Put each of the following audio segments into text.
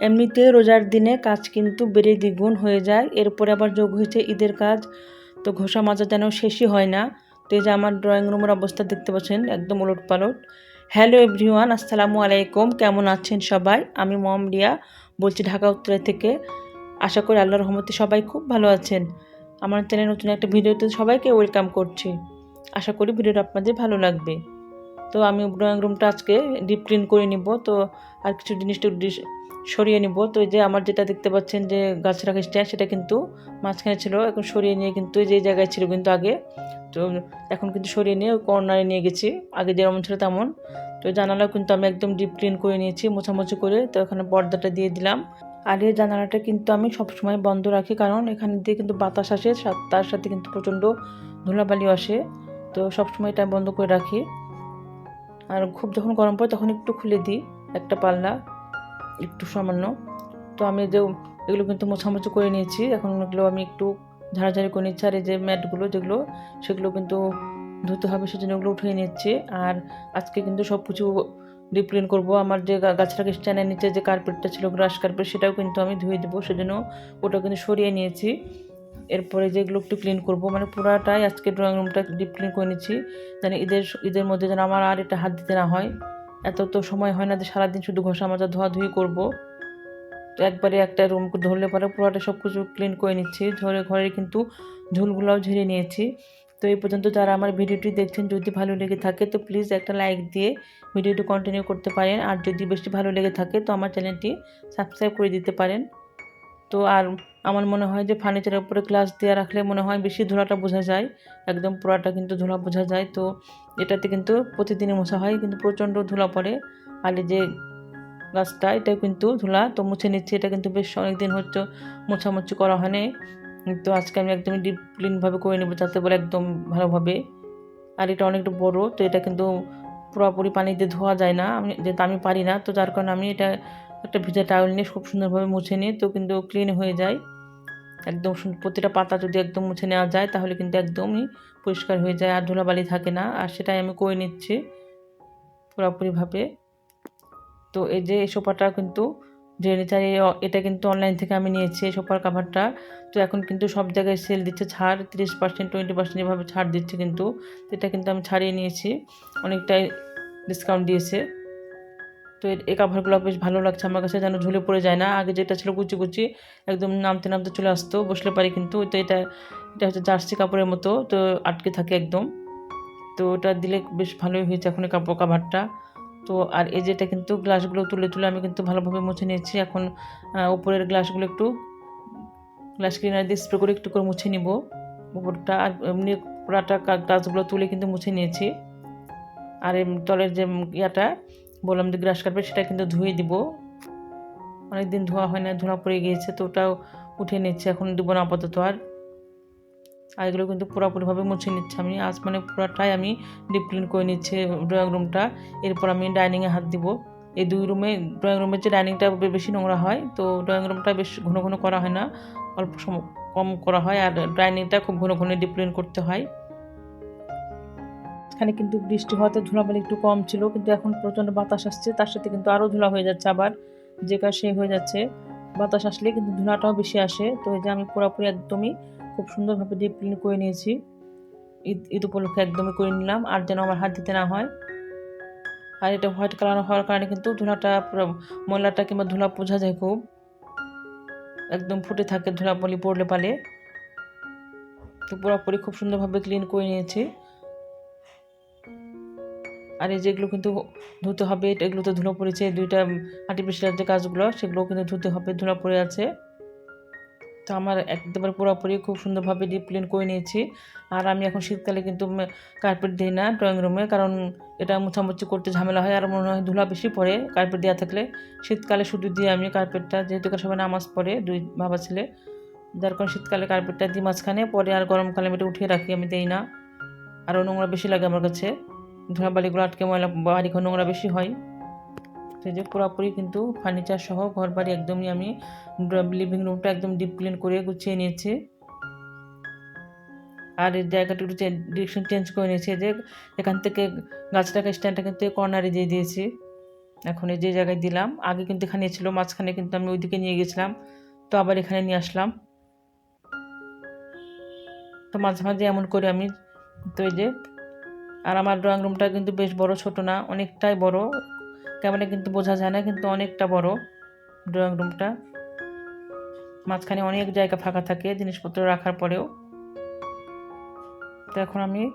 এমনিতে রোজার দিনে কাজ কিন্তু বেড়ে দ্বিগুণ হয়ে যায়। এরপরে আবার যোগ হয়েছে ঈদের কাজ। তো ঘষা মাজা যেন শেষই হয় না। তো এই যে আমার ড্রয়িং রুমের অবস্থা দেখতে পাচ্ছেন, একদম উলট পালট হ্যালো এভরিওয়ান আসসালামু আলাইকুম। কেমন আছেন সবাই? আমি মম রিয়া, বলছি ঢাকা উত্তরা থেকে। আশা করি আল্লাহর রহমতে সবাই খুব ভালো আছেন। আমার চ্যানেল নতুন একটা ভিডিওতে সবাইকে ওয়েলকাম করছি। আশা করি ভিডিওটা আপনাদের ভালো লাগবে। তো আমি ড্রয়িং রুমটা আজকে ডিপ ক্লিন করে নিব। তো আর কিছু জিনিসটা ডিস- সরিয়ে নিব। তো এই যে আমার যেটা দেখতে পাচ্ছেন যে গাছ রাখা স্ট্যান্ড সেটা কিন্তু মাঝখানে ছিল, এখন সরিয়ে নিয়ে কিন্তু যে জায়গায় ছিল কিন্তু আগে। তো এখন কিন্তু সরিয়ে নিয়ে কর্নারে নিয়ে গেছি। আগে যেমন ছিল তেমন। তো জানালাও কিন্তু আমি একদম ডিপ ক্লিন করে নিয়েছি, মোছামুছি করে। তো এখানে পর্দাটা দিয়ে দিলাম। আর এই জানালাটা কিন্তু আমি সবসময় বন্ধ রাখি, কারণ এখানে দিয়ে কিন্তু বাতাস আসে তার সাথে কিন্তু প্রচণ্ড ধুলাবালিও আসে। তো সবসময় এটা বন্ধ করে রাখি। আর খুব যখন গরম পড়ে তখন একটু খুলে দিই, একটা পাল্লা। একটু সামান্য। তো আমি যে এগুলো কিন্তু মোছামুছি করে নিয়েছি। এখন এগুলো আমি একটু ঝাড়াঝাড়ি করে নিচ্ছি। আর এই যে ম্যাটগুলো যেগুলো, সেগুলো কিন্তু ধুতে হবে, সেজন্য ওগুলো উঠিয়ে নিচ্ছি। আর আজকে কিন্তু সব কিছু ডিপ ক্লিন করব। আমার যে গাছটাকে স্ট্যান্ডের নিচে যে কার্পেটটা ছিল গ্রাস কার্পেট সেটাও কিন্তু আমি ধুয়ে দেবো। সেজন্য ওটা কিন্তু সরিয়ে নিয়েছি। এরপরে যেগুলো একটু ক্লিন করব। মানে পুরাটাই আজকে ড্রয়িং রুমটা ডিপ ক্লিন করে নিচ্ছি। যেন ঈদের ঈদের মধ্যে যেন আমার আর এটা হাত দিতে না হয়। এত তো সময় হয় না যে সারাদিন শুধু ঘষা মাজা ধোয়াধুয়ি করব। তো একবারে একটা রুম ধরলে পরে পুরোটা সব কিছু ক্লিন করে নিচ্ছি। ধরে ঘরের কিন্তু ঝুলগুলোও ঝেড়ে নিয়েছি। তো এই পর্যন্ত যারা আমার ভিডিওটি দেখছেন, যদি ভালো লেগে থাকে তো প্লিজ একটা লাইক দিয়ে ভিডিওটি কন্টিনিউ করতে পারেন। আর যদি বেশি ভালো লেগে থাকে তো আমার চ্যানেলটি সাবস্ক্রাইব করে দিতে পারেন। তো আর আমার মনে হয় যে ফার্নিচারের উপরে গ্লাস দেওয়া রাখলে মনে হয় বেশি ধুলাটা বোঝা যায়। একদম পুরাটা কিন্তু ধুলা বোঝা যায়। তো এটাতে কিন্তু প্রতিদিনই মোছা হয়, কিন্তু প্রচণ্ড ধুলা পড়ে। আর যে গাছটা এটা কিন্তু ধুলা। তো মুছে নিচ্ছি, এটা কিন্তু বেশ অনেকদিন হচ্ছে মোছামুছি করা হয়নি। তো আজকে আমি একদমই ডিপ ক্লিনভাবে করে নেব, যাতে বলে একদম ভালোভাবে। আর এটা অনেকটা বড়, তো এটা কিন্তু পুরোপুরি পানি দিয়ে ধোয়া যায় না। আমি যেহেতু আমি পারি না, তো যার কারণে আমি এটা একটা ভিজা টাওয়েল নিয়ে খুব সুন্দরভাবে মুছে নিই তো কিন্তু ক্লিন হয়ে যায়। একদম প্রতিটা পাতা যদি একদম মুছে নেওয়া যায়, তাহলে কিন্তু একদমই পরিষ্কার হয়ে যায় আর ধুলাবালি থাকে না। আর সেটাই আমি করে নিচ্ছি পুরোপুরিভাবে। তো এই যে এই সোফাটা কিন্তু যে নিচার এটা কিন্তু অনলাইন থেকে আমি নিয়েছি এই সোফার কাভারটা। তো এখন কিন্তু সব জায়গায় সেল দিচ্ছে, ছাড় তিরিশ পার্সেন্ট টোয়েন্টি পার্সেন্ট এভাবে ছাড় দিচ্ছে কিন্তু, এটা কিন্তু আমি ছাড়িয়ে নিয়েছি। অনেকটাই ডিসকাউন্ট দিয়েছে। তো এই কাভারগুলো বেশ ভালো লাগছে আমার কাছে, যেন ঝুলে পড়ে যায় না। আগে যেটা ছিল কুচি কুচি, একদম নামতে নামতে চলে আসতো, বসলে পারি কিন্তু তো এটা এটা হচ্ছে জার্সি কাপড়ের মতো, তো আটকে থাকে একদম। তো ওটা দিলে বেশ ভালোই হয়েছে এখন এই কাপড় কাভারটা তো আর এই যেটা কিন্তু গ্লাসগুলো তুলে তুলে আমি কিন্তু ভালোভাবে মুছে নিয়েছি, এখন উপরের গ্লাসগুলো একটু গ্লাস ক্লিনার দিয়ে স্প্রে করে একটু করে মুছে নিব। উপরটা আর এমনি পুরাটা গ্লাসগুলো তুলে কিন্তু মুছে নিয়েছি। আর তলের যে ইয়াটা বললাম যে গ্রাস কার্পেট সেটা কিন্তু ধুয়ে দিব। অনেকদিন ধোয়া হয় না, ধোয়া পড়ে গিয়েছে তো ওটাও উঠে নিচ্ছে, এখন দিব না আপাতত আর। আর এগুলো কিন্তু পুরোপুরিভাবে মুছে নিচ্ছে আমি। আজ মানে পুরোটাই আমি ডিপ ক্লিন করে নিচ্ছে ড্রয়িং রুমটা এরপর আমি ডাইনিংয়ে হাত দিব। এই দুই রুমে ড্রয়িং রুমের যে ডাইনিংটা বেশি নোংরা হয়, তো ড্রয়িং রুমটা বেশ ঘন ঘন করা হয় না। অল্প সময় কম করা হয় আর ডাইনিংটা খুব ঘন ঘন ডিপ ক্লিন করতে হয়। এখানে কিন্তু বৃষ্টি হওয়াতে ধুলাবালি একটু কম ছিল, কিন্তু এখন প্রচণ্ড বাতাস আসছে, তার সাথে কিন্তু আরও ধুলা হয়ে যাচ্ছে আবার, যে কাজ সেই হয়ে যাচ্ছে। বাতাস আসলে কিন্তু ধুলাটাও বেশি আসে, তো এই যে আমি পুরোপুরি একদমই খুব সুন্দরভাবে ডিপ ক্লিন করে নিয়েছি। ঈদ ঈদ উপলক্ষে একদমই করে নিলাম, আর যেন আমার হাত দিতে না হয়। আর এটা হোয়াইট কালার হওয়ার কারণে কিন্তু ধুলাটা ময়লাটা কিংবা ধুলা বোঝা যায় খুব। একদম ফুটে থাকে ধুলা পলি পড়লে পালে। তো পুরোপুরি খুব সুন্দরভাবে ক্লিন করে নিয়েছি। আর এই যেগুলো কিন্তু ধুতে হবে এগুলো তো ধুলো পড়েছে, দুইটা আর্টিফিশিয়াল যে কাজগুলো, সেগুলোও কিন্তু ধুতে হবে ধুলো পড়ে আছে। তো আমার একদম পুরোপুরি খুব সুন্দরভাবে ডিপ ক্লিন করে নিয়েছি। আর আমি এখন শীতকালে কিন্তু কার্পেট দিই না ড্রয়িং রুমে কারণ এটা মোছামুছি করতে ঝামেলা হয়, আর মনে হয় ধুলা বেশি পড়ে কার্পেট দেওয়া থাকলে। শীতকালে শুধু দিয়ে আমি কার্পেটটা যেহেতু সবাই নামাজ পড়ে, দুই বাবা ছেলে। যার কারণে শীতকালে কার্পেটটা দিই মাঝখানে, পরে আর গরমকালে আমি এটা উঠিয়ে রাখি, আমি দিই না। আরও নোংরা বেশি লাগে আমার কাছে। ধুলাবালিগুলো আটকে ময়লা বাড়ি ঘর নোংরা বেশি হয়। সেই যে পুরোপুরি কিন্তু ফার্নিচার সহ ঘর বাড়ি একদমই আমি লিভিং রুমটা একদম ডিপ ক্লিন করে গুছিয়ে নিয়েছি। আর এই জায়গাটা একটু ডিরেকশন চেঞ্জ করে নিয়েছি। যে এখান থেকে গাছটাকে স্ট্যান্ডটা কিন্তু কর্নারে দিয়ে দিয়েছি। এখন এই যে জায়গায় দিলাম। আগে কিন্তু এখানে ছিল, মাঝখানে কিন্তু আমি ওইদিকে নিয়ে গেছিলাম। তো আবার এখানে নিয়ে আসলাম। তো মাঝে মাঝে এমন করে আমি তো এই যে আর আমার ড্রয়িং রুমটা কিন্তু বেশ বড়, ছোট না, অনেকটাই বড়। ক্যামেরা কিন্তু বোঝা যায় না, কিন্তু অনেকটা বড় ড্রয়িং রুমটা মাঝখানে অনেক জায়গা ফাঁকা থাকে, জিনিসপত্র রাখার পরেও। তো এখন আমি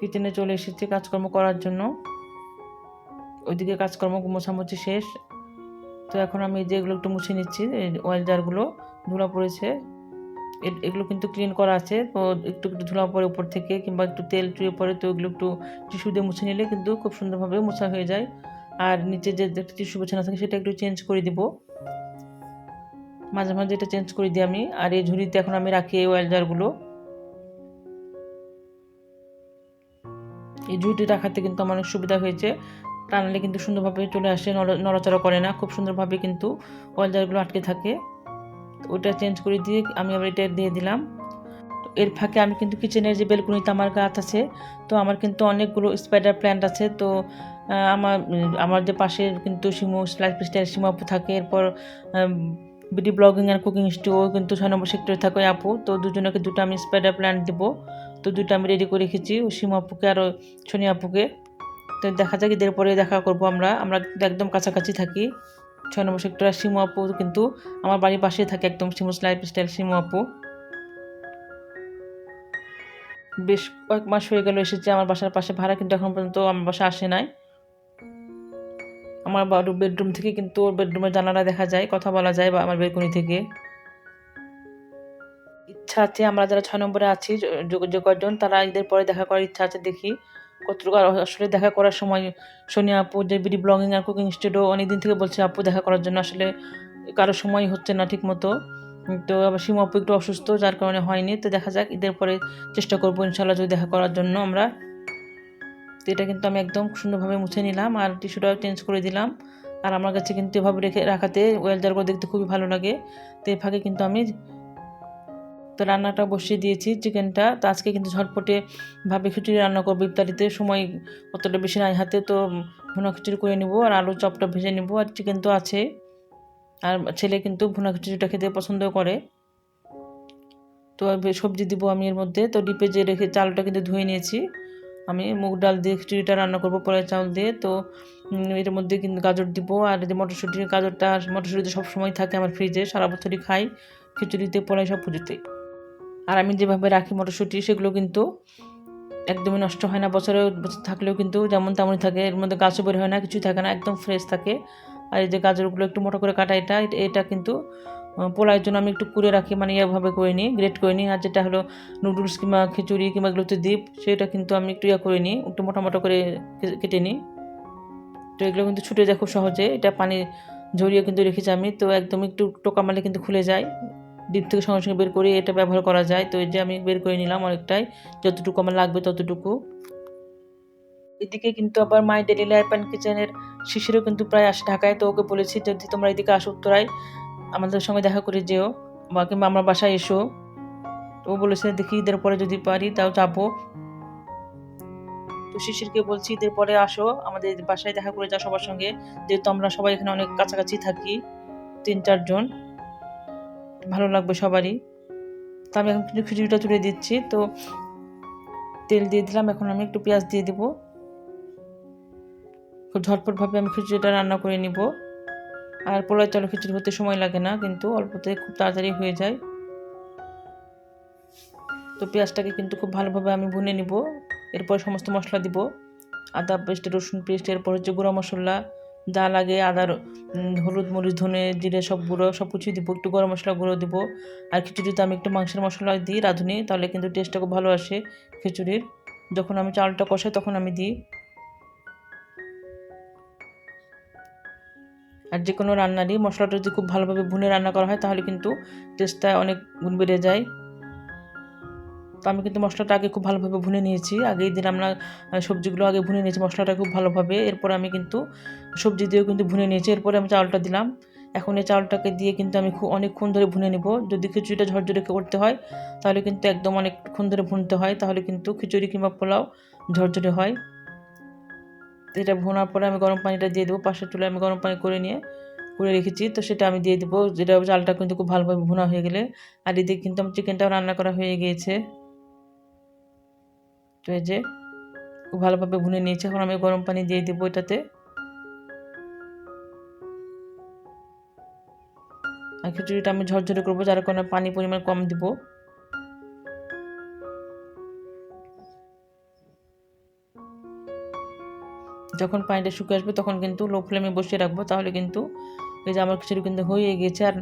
কিচেনে চলে এসেছি কাজকর্ম করার জন্য। ওইদিকে কাজকর্ম মোছামুছি শেষ। তো এখন আমি যেগুলো একটু মুছে নিচ্ছি অয়েল জারগুলো ধুলা পড়েছে। এগুলো কিন্তু ক্লিন করা আছে। তো একটু একটু ধুলা পরে উপর থেকে কিংবা একটু তেল চুয়ে পড়ে তো এগুলো একটু টিস্যু দিয়ে মুছে নিলে কিন্তু খুব সুন্দরভাবে মোছা হয়ে যায়। আর নিচে যে একটা টিস্যু বিছানা থাকে সেটা একটু চেঞ্জ করে দিব। মাঝে মাঝে এটা চেঞ্জ করে দিই আমি। আর এই ঝুড়িতে এখন আমি রাখি এই অয়েল জারগুলো এই ঝুড়িটি রাখাতে কিন্তু আমার অনেক সুবিধা হয়েছে। টানলে কিন্তু সুন্দরভাবে চলে আসে, নড়া- নড়াচড়া করে না। খুব সুন্দরভাবে কিন্তু অয়েল জারগুলো আটকে থাকে। ওটা চেঞ্জ করে দিয়ে আমি আবার এটা দিয়ে দিলাম। এর ফাঁকে আমি কিন্তু কিচেনের যে বেলকুনিতে আমার গাছ আছে, তো আমার কিন্তু অনেকগুলো স্পাইডার প্ল্যান্ট আছে। তো আমার আমার যে পাশে কিন্তু শিমু স্টাইল শিমু আপু থাকে। এরপর BD blogging and cooking studio কিন্তু ছয় নম্বর সেক্টরে থাকে আপু। তো দুজনকে দুটো আমি স্পাইডার প্ল্যান্ট দিব। তো দুটো আমি রেডি করে রেখেছি। শিমু আপুকে আর শনি আপুকে। তো দেখা যাক ঈদের পরে দেখা করব আমরা। আমরা একদম কাছাকাছি থাকি। ছয় নম্বর সেক্টর আর শিমু আপু, কিন্তু আমার বাড়ির পাশে থাকে একদম শিমুস লাইফ স্টাইল শিমু আপু। বেশ কয়েক মাস হয়ে গেল এসেছে আমার বাসার পাশে ভাড়া, কিন্তু এখন পর্যন্ত আমার বাসা আসে নাই। আমার বেডরুম থেকে কিন্তু ওর বেডরুমের জানালা দেখা যায়, কথা বলা যায় বা আমার বেলকনি থেকে। ইচ্ছা আছে আমরা যারা ছয় নম্বরে আছি যে- কয়জন, তারা ঈদের পরে দেখা করার ইচ্ছা আছে দেখি। কতটুকু আর আসলে দেখা করার সময় সোনিয়া আপু, যে বিডি ব্লগিং আর কুকিং স্টুডিও অনেকদিন থেকে বলছে আপু দেখা করার জন্য, আসলে কারও সময় হচ্ছে না ঠিক মতো তো আবার সীমা আপু একটু অসুস্থ, যার কারণে হয়নি। তো দেখা যাক, ঈদের পরে চেষ্টা করব ইনশাল্লাহ যদি দেখা করার জন্য আমরা। তো এটা কিন্তু আমি একদম সুন্দরভাবে মুছে নিলাম আর টিস্যুটাও চেঞ্জ করে দিলাম। আর আমার কাছে কিন্তু এভাবে রেখে রাখাতে ওয়েল জারগুলো দেখতে খুবই ভালো লাগে। তো এই ফাঁকে কিন্তু আমি তো রান্নাটা বসিয়ে দিয়েছি চিকেনটা। তো আজকে কিন্তু ঝটপটে ভাবে খিচুড়ি রান্না করব। ইফতারিতে সময় অতটা বেশি নাই হাতে, তো ভুনা খিচুড়ি করে নিব আর আলু চপটা ভেজে নিব আর চিকেন তো আছে। আর ছেলে কিন্তু ভুনা খিচুড়িটা খেতে পছন্দ করে। তো সবজি দিব আমি এর মধ্যে। তো ডিপে যে রেখে চালটা কিন্তু ধুয়ে নিয়েছি। আমি মুগ ডাল দিয়ে খিচুড়িটা রান্না করব পরে চাউল দিয়ে। তো এর মধ্যে কিন্তু গাজর দিব। আর যে মটরশুঁটি গাজরটা মটরশুঁটিতে সবসময় থাকে আমার ফ্রিজে, সারা বছরই খাই। খিচুড়িতে পড়াই সব পুজোতে আর আমি যেভাবে রাখি মটরশুঁটি, সেগুলো কিন্তু একদমই নষ্ট হয় না। বছরে বছর থাকলেও কিন্তু যেমন তেমনই থাকে। এর মধ্যে গাছও বের হয় না, কিছুই থাকে না, একদম ফ্রেশ থাকে। আর এই যে গাজরগুলো একটু মোটা করে কাটা, এটা, এটা- কিন্তু পোলাওয়ের জন্য আমি একটু কুড়ে রাখি মানে এভাবে করে নিই গ্রেট করে নিই। আর যেটা হলো নুডলস কিংবা খিচুড়ি কিংবা এগুলোতে দ্বীপ সেটা কিন্তু আমি একটু ইয়া করে নিই, একটু মোটা মোটা করে কেটে নিই। তো এগুলো কিন্তু ছুটে যায় খুব সহজে। এটা পানি ঝরিয়ে কিন্তু রেখেছি আমি, তো একদম একটু টোকা মারলে কিন্তু খুলে যায়। ডিপ থেকে সঙ্গে সঙ্গে বের করে এটা ব্যবহার করা যায়। তো এই যে আমি বের করে নিলাম অনেকটাই, যতটুকু আমার লাগবে ততটুকু। এদিকে কিন্তু আবার মাই ডেলি লাইফ অ্যান্ড কিচেনের শিশিরও কিন্তু প্রায় আসে ঢাকায়। তো ওকে বলেছি, যদি তোমরা এদিকে আসো উত্তরায়, আমাদের সঙ্গে দেখা করে যেও বা কিংবা আমার বাসায় এসো। ও বলেছে, দেখি ঈদের পরে যদি পারি, তাও যাব। তো শিশিরকে বলছি, ঈদের পরে আসো, আমাদের বাসায় দেখা করে যাও সবার সঙ্গে। যেহেতু আমরা সবাই এখানে অনেক কাছাকাছি থাকি, তিন চারজন। ভালো লাগবে সবারই। তো আমি এখন কিন্তু খিচুড়িটা তুলে দিচ্ছি। তো তেল দিয়ে দিলাম, এখন আমি একটু পেঁয়াজ দিয়ে দেবো। খুব ঝটপটভাবে আমি খিচুড়িটা রান্না করে নিব। আর পোলার চাল খিচুড়ি হতে সময় লাগে না, কিন্তু অল্পতে খুব তাড়াতাড়ি হয়ে যায়। তো পেঁয়াজটাকে কিন্তু খুব ভালোভাবে আমি ভুনে নিব। এরপর সমস্ত মশলা দিব। আদা পেস্ট, রসুন পেস্ট, এরপর হচ্ছে গুঁড়ো মশলা যা লাগে আদার হলুদ, মরিচ, ধনে জিরে সব গুঁড়ো, সব কিছুই দিব। একটু গরম মশলা গুঁড়ো দিব। আর খিচুড়িতে আমি একটু মাংসের মশলা দিই, রাঁধুনি, তাহলে কিন্তু টেস্টটা খুব ভালো আসে খিচুড়ির। যখন আমি চালটা কষাই, তখন আমি দিই। আর যে কোনো রান্নারই মশলাটা যদি খুব ভালোভাবে ভুনে রান্না করা হয়, তাহলে কিন্তু টেস্টটা অনেক গুণ বেড়ে যায়। তো আমি কিন্তু মশলাটা আগে খুব ভালোভাবে ভুনে নিয়েছি। আগেই দিলাম না আহ, সবজিগুলো আগে ভুনে নিয়েছি মশলাটা খুব ভালোভাবে। এরপর আমি কিন্তু সবজি দিয়েও কিন্তু ভুনে নিয়েছি। এরপরে আমি চাউলটা দিলাম। এখন এই চাউলটাকে দিয়ে কিন্তু আমি খুব অনেকক্ষণ ধরে ভুনে নেব। যদি খিচুড়িটা ঝরঝরে করতে হয় তাহলে কিন্তু একদম অনেকক্ষণ ধরে ভুনতে হয়। তাহলে কিন্তু খিচুড়ি কিংবা পোলাও ঝরঝরে হয়। এটা ভোনার পরে আমি গরম পানিটা দিয়ে দেবো। পাশের চুলে আমি গরম পানি করে নিয়ে করে রেখেছি। তো সেটা আমি দিয়ে দেবো। যেটা চালটা কিন্তু খুব ভালোভাবে ভুনা হয়ে গেলে। আর এদিকে কিন্তু আমার চিকেনটাও রান্না করা হয়ে গিয়েছে। তো এই যে, খুব ভালোভাবে ভুনে নিয়েছি। এখন আমি গরম পানি দিয়ে দেবো এটাতে। আর খিচুড়িটা আমি ঝরঝরে করব, যার কারণে পানি পরিমাণ কম দিব। যখন পানিটা শুকিয়ে আসবে, তখন কিন্তু লো ফ্লেমে বসিয়ে রাখব, তাহলে কিন্তু এই যে আমার খিচুড়ি কিন্তু হয়ে গিয়েছে। আর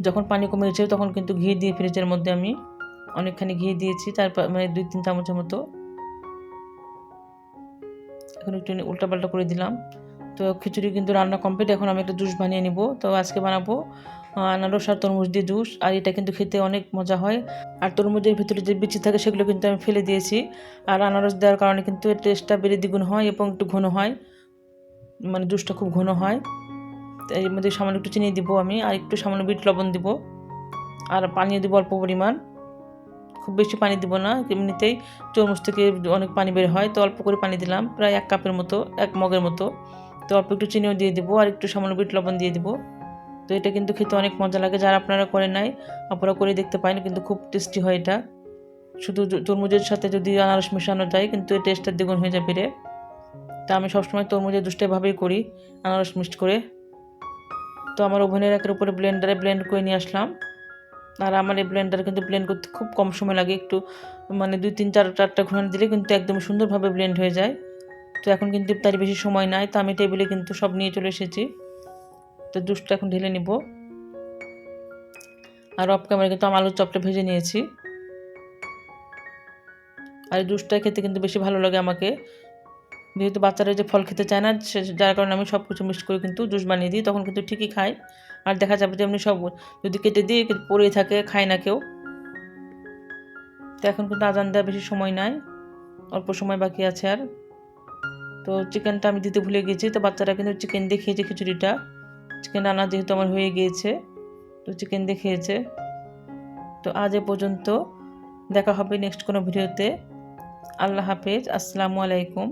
যখন পানি কমে গেছে, তখন কিন্তু ঘি দিয়ে ফ্রিজের মধ্যে আমি অনেকখানি ঘি দিয়েছি, তারপর মানে দুই তিন চামচের মতো। এখন একটু উল্টাপাল্টা করে দিলাম। তো খিচুড়ি কিন্তু রান্না কমপ্লিট এখন আমি একটা জুস বানিয়ে নিব। তো আজকে বানাবো আনারস আর তরমুজ দিয়ে জুস। আর এটা কিন্তু খেতে অনেক মজা হয়। আর তরমুজের ভিতরে যে বিচি থাকে সেগুলো কিন্তু আমি ফেলে দিয়েছি। আর আনারস দেওয়ার কারণে কিন্তু এর টেস্টটা বেড়ে দ্বিগুণ হয় এবং একটু ঘন হয়। মানে জুসটা খুব ঘন হয়। এর মধ্যে সামান্য একটু চিনি দিব আমি, আর একটু সামান্য বিট লবণ দিব। আর পানিও দিব অল্প পরিমাণ। খুব বেশি পানি দিব না, এমনিতেই তরমুজ থেকে অনেক পানি বের হয়, তো অল্প করে পানি দিলাম, প্রায় এক কাপের মতো, এক মগের মতো। তো অল্প একটু চিনিও দিয়ে দেবো আর একটু সামান্য বিট লবণ দিয়ে দেবো। তো এটা কিন্তু খেতে অনেক মজা লাগে, যারা আপনারা করে নাই, আপনারা করে দেখতে পারেন, কিন্তু খুব টেস্টি হয় এটা। শুধু তরমুজের সাথে যদি আনারস মেশানো যায়, কিন্তু এই টেস্টটা দ্বিগুণ হয়ে যাবে রে। তা আমি সবসময় তরমুজের জুসটা এভাবেই করি, আনারস মিক্সড করে। তো আমার ওভেনের একের উপরে ব্লেন্ডারে ব্লেন্ড করে নিয়ে আসলাম। আর আমার এই ব্লেন্ডার কিন্তু ব্লেন্ড করতে খুব কম সময় লাগে, একটু মানে দুই তিন চার চারটা ঘোরান দিলে কিন্তু একদম সুন্দরভাবে ব্লেন্ড হয়ে যায়। তো এখন কিন্তু তার বেশি সময় নাই, তো আমি টেবিলে কিন্তু সব নিয়ে চলে এসেছি। তো জুসটা এখন ঢেলে নিব। আর অফ ক্যামেরা কিন্তু আমি আলুর চপটা ভেজে নিয়েছি। আর জুসটা খেতে কিন্তু বেশি ভালো লাগে আমাকে। যেহেতু বাচ্চারা যে ফল খেতে চায় না, সে যার কারণে আমি সব কিছু মিক্স করে কিন্তু জুস বানিয়ে দিই, তখন কিন্তু ঠিকই খায়। আর দেখা যাবে যে এমনি সব যদি কেটে দিই পড়ে থাকে, খায় না কেউ। তো এখন কিন্তু আজান দেওয়া বেশি সময় নাই, অল্প সময় বাকি আছে আর। তো চিকেনটা আমি দিতে ভুলে গেছি, তো বাচ্চারা কিন্তু চিকেন দিয়ে খেয়েছে খিচুড়িটা। চিকেন রান্না যেহেতু আমার হয়ে গিয়েছে, তো চিকেন দিয়ে খেয়েছে। তো আজ এ পর্যন্ত দেখা হবে নেক্সট কোনো ভিডিওতে। আল্লাহ হাফেজ, আসসালামু আলাইকুম।